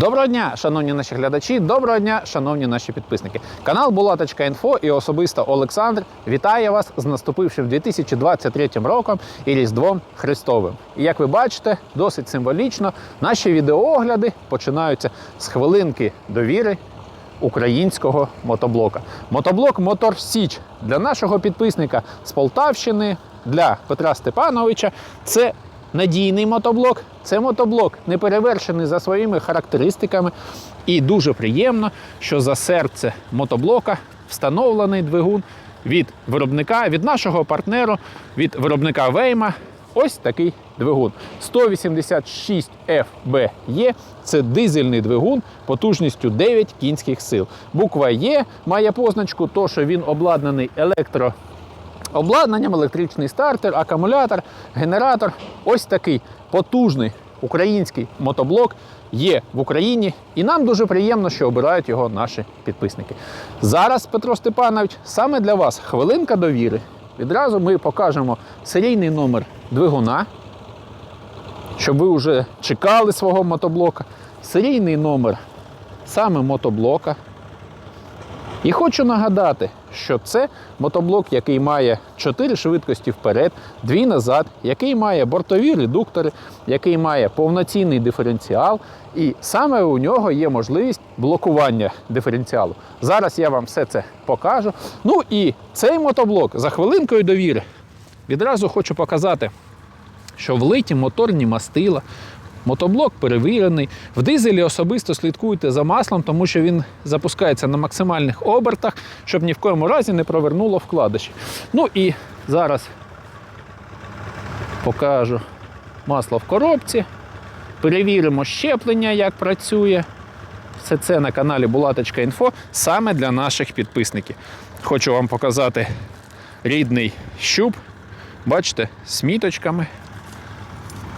Доброго дня, шановні наші глядачі, доброго дня, шановні наші підписники. Канал Булаточка.Інфо і особисто Олександр вітає вас з наступившим 2023 роком і Різдвом Христовим. І як ви бачите, досить символічно наші відеоогляди починаються з хвилинки довіри українського мотоблока. Мотоблок Мотор Січ для нашого підписника з Полтавщини, для Петра Степановича. Це надійний мотоблок. Це мотоблок не перевершений за своїми характеристиками. І дуже приємно, що за серце мотоблока встановлений двигун від виробника, від нашого партнеру, від виробника Вейма. Ось такий двигун. 186 FBE – це дизельний двигун потужністю 9 кінських сил. Буква Є має позначку, то що він обладнаний електро обладнанням, електричний стартер, акумулятор, генератор. Ось такий потужний український мотоблок є в Україні, і нам дуже приємно, що обирають його наші підписники. Зараз, Петро Степанович, саме для вас хвилинка довіри. Відразу ми покажемо серійний номер двигуна, щоб ви вже чекали свого мотоблока, серійний номер саме мотоблока. І хочу нагадати, що це мотоблок, який має 4 швидкості вперед, 2 назад, який має бортові редуктори, який має повноцінний диференціал, і саме у нього є можливість блокування диференціалу. Зараз я вам все це покажу. Ну і цей мотоблок за хвилинкою довіри відразу хочу показати, що влиті моторні мастила, Мотоблок перевірений. В дизелі особисто слідкуйте за маслом, тому що він запускається на максимальних обертах, щоб ні в коєму разі не провернуло вкладиші. Ну і зараз покажу масло в коробці. Перевіримо щеплення, як працює. Все це на каналі Булаточка.Інфо саме для наших підписників. Хочу вам показати рідний щуп. Бачите, з міточками.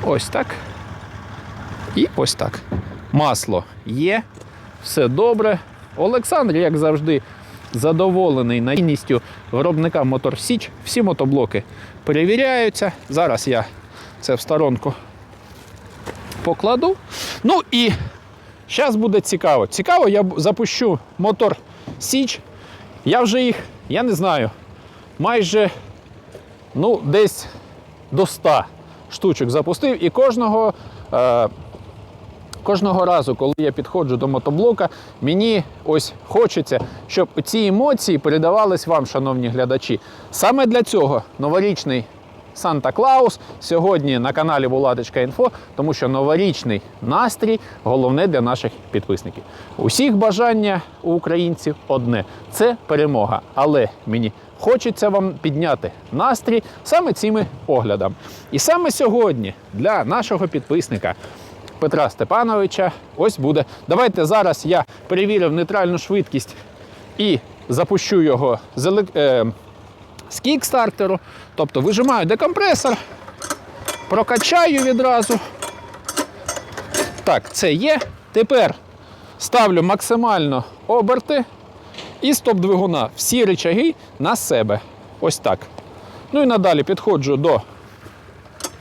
Ось так. І ось так. Масло є, все добре. Олександр, як завжди, задоволений надійністю виробника Мотор Січ. Всі мотоблоки перевіряються. Зараз я це в сторонку покладу. Ну і зараз буде цікаво. Цікаво, я запущу мотор Січ. Я вже їх, я не знаю, майже ну, десь до 100 штучок запустив і кожного. Е, Кожного разу, коли я підходжу до мотоблока, мені ось хочеться, щоб ці емоції передавались вам, шановні глядачі. Саме для цього новорічний Санта Клаус сьогодні на каналі Булаточка.Інфо, тому що новорічний настрій головне для наших підписників. Усіх бажання у українців одне це перемога. Але мені хочеться вам підняти настрій саме цими оглядами. І саме сьогодні для нашого підписника. Петра Степановича. Ось буде. Давайте зараз я перевірив нейтральну швидкість і запущу його з, елек... е... з кікстартеру. Тобто вижимаю декомпресор, прокачаю відразу. Так, це є. Тепер ставлю максимально оберти і стоп двигуна. Всі рычаги на себе. Ось так. Ну і надалі підходжу до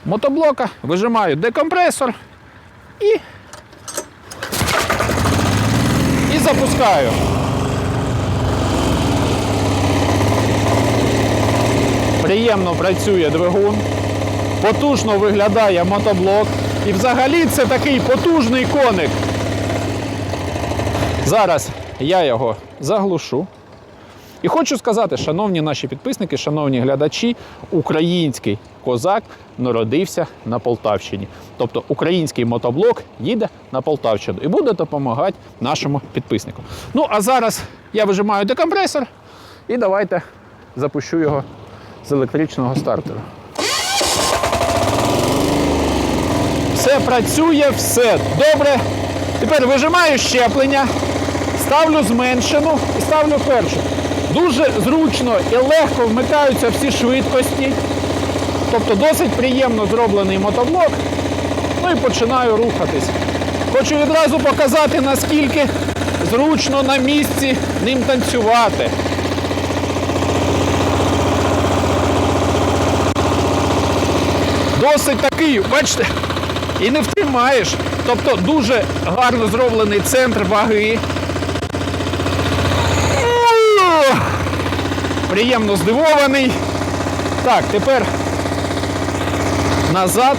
мотоблока, вижимаю декомпресор і, і запускаю. Приємно працює двигун, потужно виглядає мотоблок. І взагалі це такий потужний коник. Зараз я його заглушу. І хочу сказати, шановні наші підписники, шановні глядачі, український козак народився на Полтавщині. Тобто український мотоблок їде на Полтавщину і буде допомагати нашому підписнику. Ну а зараз я вижимаю декомпресор і давайте запущу його з електричного стартеру. Все працює, все добре. Тепер вижимаю щеплення, ставлю зменшену і ставлю першу. Дуже зручно і легко вмикаються всі швидкості. Тобто досить приємно зроблений мотоблок. Ну і починаю рухатись. Хочу відразу показати, наскільки зручно на місці ним танцювати. Досить такий, бачите, і не втримаєш. Тобто дуже гарно зроблений центр ваги. Приємно здивований. Так, тепер назад.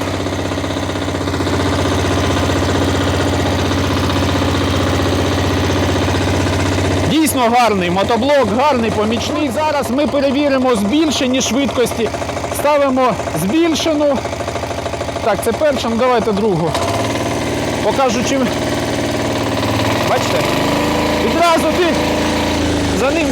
Дійсно гарний мотоблок, гарний помічник. Зараз ми перевіримо збільшені швидкості. Ставимо збільшену. Так, це перша, ну давайте другу. Покажу чим. Бачите? Відразу ти за ним.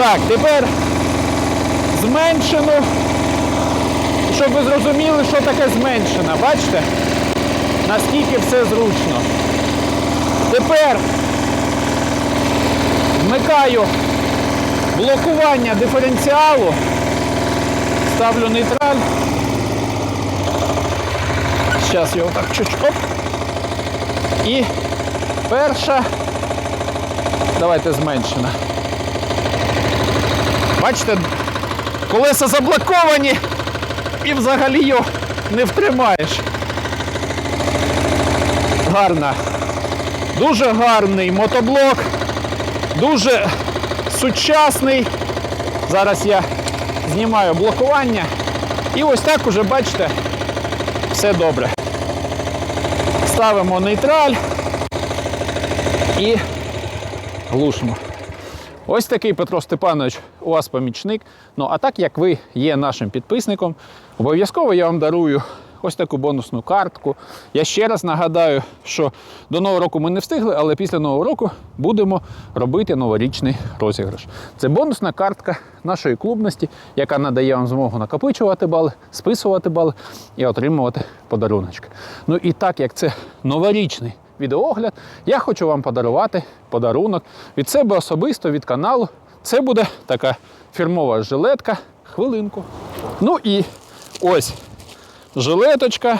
Так, тепер зменшену щоб ви зрозуміли, що таке зменшена. Бачите? Наскільки все зручно. Тепер вмикаю блокування диференціалу, ставлю нейтраль. Зараз його так чуть оп. І перша. Давайте зменшена. Бачите, колеса заблоковані і взагалі його не втримаєш. Гарна. Дуже гарний мотоблок, дуже сучасний. Зараз я знімаю блокування. І ось так уже, бачите, все добре. Ставимо нейтраль і глушимо. Ось такий Петро Степанович у вас помічник. Ну а так як ви є нашим підписником, обов'язково я вам дарую ось таку бонусну картку. Я ще раз нагадаю, що до нового року ми не встигли, але після нового року будемо робити новорічний розіграш. Це бонусна картка нашої клубності, яка надає вам змогу накопичувати бали, списувати бали і отримувати подаруночки. Ну і так як це новорічний відеоогляд, я хочу вам подарувати подарунок від себе особисто, від каналу. Це буде така фірмова жилетка. Хвилинку. Ну і ось жилеточка.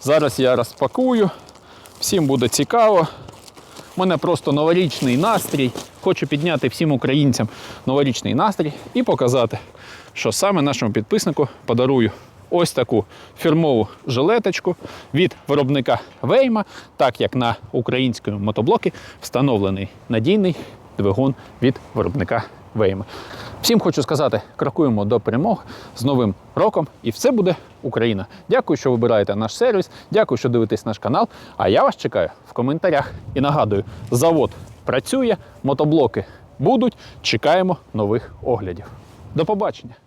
Зараз я розпакую. Всім буде цікаво. У мене просто новорічний настрій. Хочу підняти всім українцям новорічний настрій і показати, що саме нашому підписнику подарую ось таку фірмову жилеточку від виробника Вейма, так як на українському мотоблокі встановлений надійний двигун від виробника Вейма. Всім хочу сказати, крокуємо до перемог з новим роком, і все буде Україна. Дякую, що вибираєте наш сервіс. Дякую, що дивитесь наш канал. А я вас чекаю в коментарях. І нагадую, завод працює, мотоблоки будуть. Чекаємо нових оглядів. До побачення!